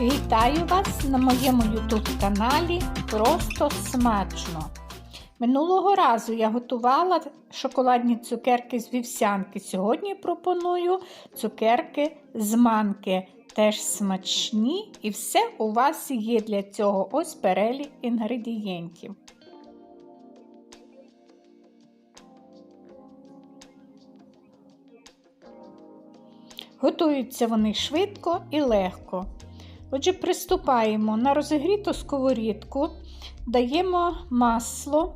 Вітаю вас на моєму YouTube каналі Просто смачно. Минулого разу я готувала шоколадні цукерки з вівсянки. Сьогодні пропоную цукерки з манки. Теж смачні, і все у вас є для цього ось перелік інгредієнтів. Готуються вони швидко і легко. Отже, приступаємо на розігріту сковорідку, даємо масло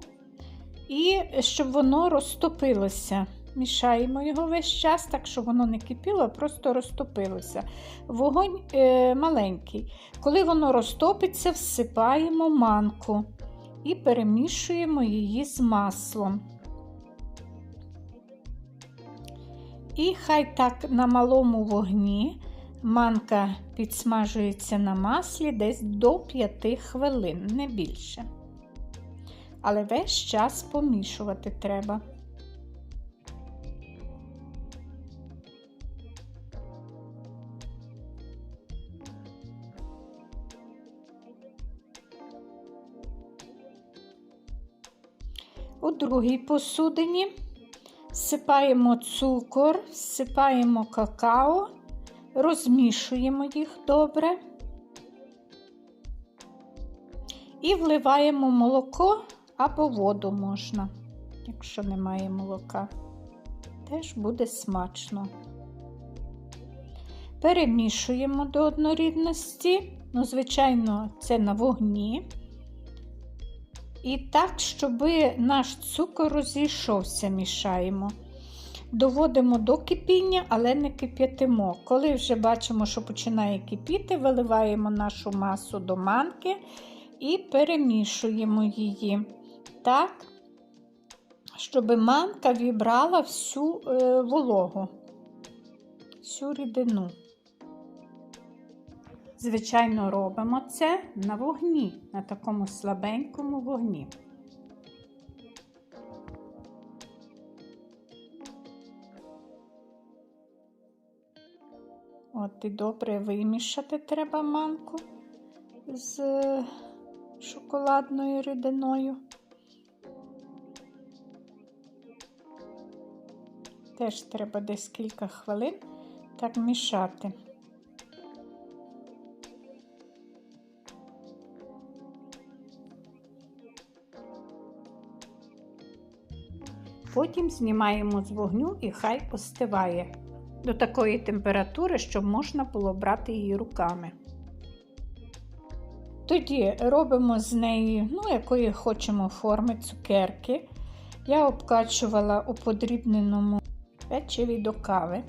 і щоб воно розтопилося. Мішаємо його весь час, так щоб воно не кипіло, а просто розтопилося. Вогонь е, маленький. Коли воно розтопиться, всипаємо манку і перемішуємо її з маслом. І хай так на малому вогні манка підсмажується на маслі десь до 5 хвилин, не більше. Але весь час помішувати треба. У другій посудині Всипаємо цукор, всипаємо какао, розмішуємо їх добре і вливаємо молоко або воду можна, якщо немає молока. Теж буде смачно. Перемішуємо до однорідності, ну, звичайно, це на вогні. І так, щоб наш цукор розійшовся, мішаємо. Доводимо до кипіння, але не кип'ятимо. Коли вже бачимо, що починає кипіти, виливаємо нашу масу до манки і перемішуємо її. Так, щоб манка вібрала всю е, вологу, всю рідину. Звичайно, робимо це на вогні, на такому слабенькому вогні. От і добре вимішати треба манку з шоколадною рідиною. Теж треба десь кілька хвилин так мішати. Потім знімаємо з вогню і хай остиває до такої температури, щоб можна було брати її руками. Тоді робимо з неї, ну, якої хочемо форми цукерки. Я обкачувала у подрібненому печиві до кави.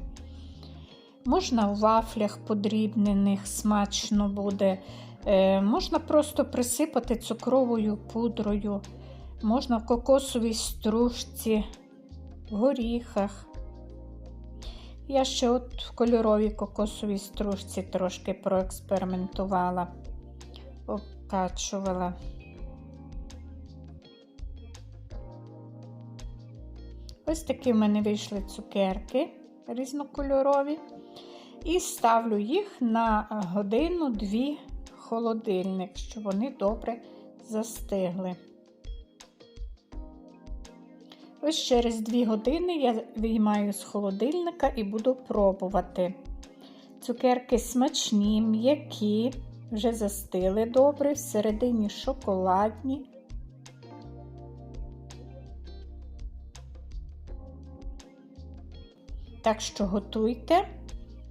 Можна в вафлях подрібнених, смачно буде. Е, Можна просто присипати цукровою пудрою. Можна в кокосовій стружці, в горіхах. Я ще от в кольоровій кокосовій стружці трошки проекспериментувала, обкачувала. Ось такі в мене вийшли цукерки різнокольорові. І ставлю їх на годину-дві в холодильник, щоб вони добре застигли. Ось через 2 години я виймаю з холодильника і буду пробувати. Цукерки смачні, м'які, вже застили добре, всередині шоколадні. Так що готуйте.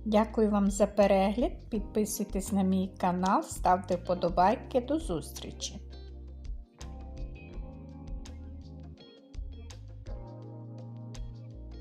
Дякую вам за перегляд. Підписуйтесь на мій канал, ставте вподобайки. До зустрічі!